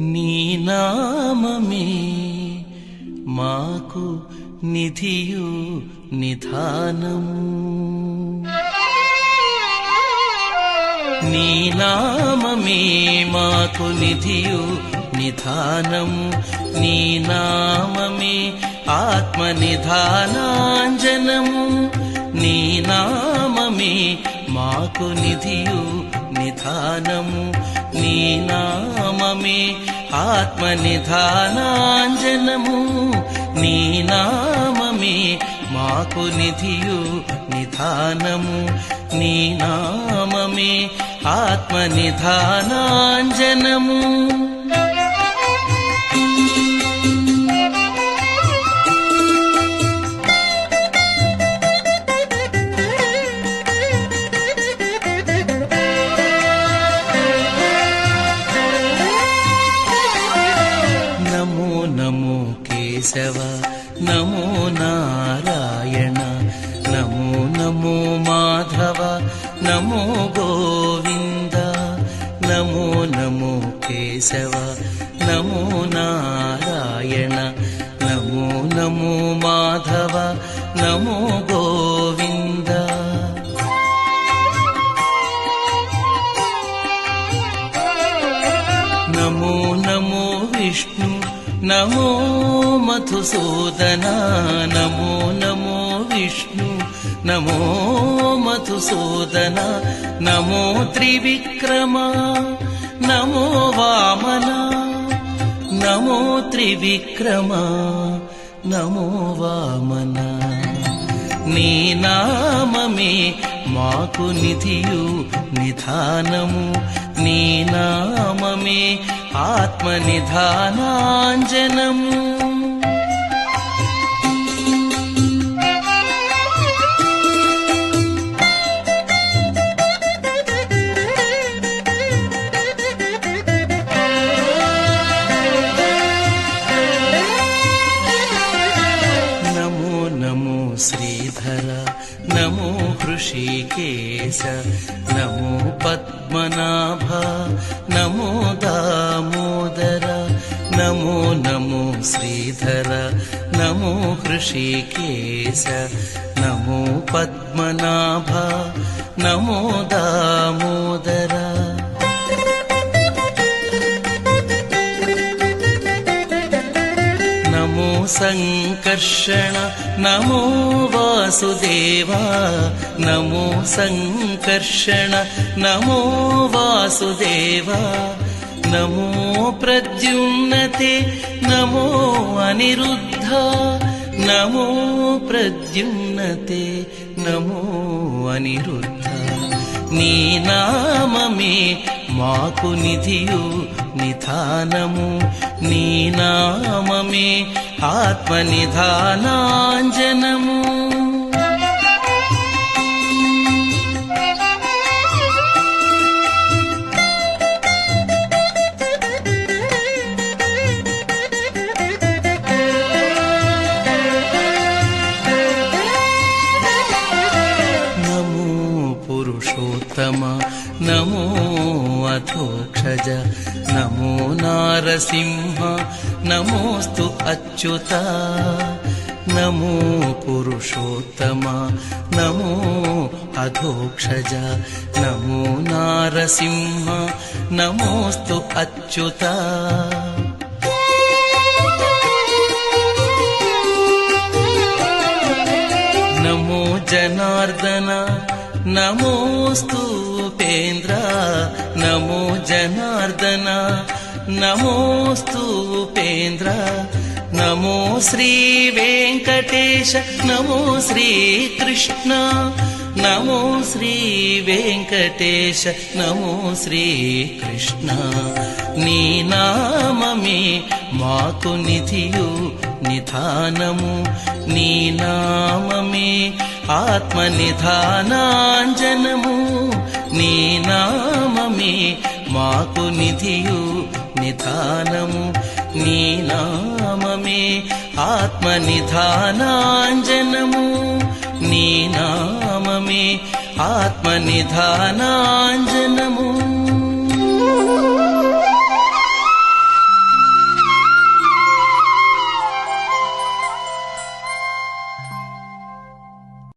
నీ నామమే. మాకు నిధియు నిధానము. నీ నామమే మాకు నిధియు నిధానము. నీ నామమే ఆత్మ నిధానాంజనము. నీ నామమే మాకు నిధియు నిధానము. నీ నామమే ఆత్మ నిధానాంజనము నీ నామమే మాకు నిధియు నిధానము. నీ నామమే ఆత్మ नमो नारायण नमो नमो माधव नमो गोविन्द। नमो नमो विष्णु नमो मधुसूदन नमो नमो विष्णु नमो मधुसूदन नमो त्रिविक्रमा। నమో వామన నమో త్రివిక్రమ నమో వామన. నీ నామమే మాకు నిధియు నిధానము నీ నామమే ఆత్మ నిధానాంజనము ऋषिकेश। नमो पद्मनाभा नमो दामोदर नमो नमो श्रीधर नमो ऋषिकेश। नमो पद्मनाभा नमो द सङ्कर्षण नमो वासुदेवा नमो सङ्कर्षण नमो वासुदेवा नमो प्रद्युन्नते नमो अनिरुद्ध। नमो प्रद्युन्नते नमो अनिरुद्ध। नीना మాకు నిధియు నిధానము నీ నామమే ఆత్మ नमो अथोक्षज नमो नारसिंह नमोस्तु अच्युत नमो पुरुषोत्तम नमो अधोक्षज नमो नारसिंह नमोस्तु अच्युत। నమోస్తు ఉపేంద్ర నమో జనార్దన. నమోస్తు ఉపేంద్ర నమో శ్రీ వెంకటేశ నమో శ్రీ కృష్ణ. నమో శ్రీ వెంకటేశ నమో శ్రీ కృష్ణ. నీ నామమే మాకు నిధియు నిధానము. నీ నామమే ఆత్మ నిధానాంజనము నామమే మాకు నిధియు నిధానము నీ నామమే. ఆత్మ నిధానాంజనము నీ నామమే. ఆత్మ నిధానాంజనము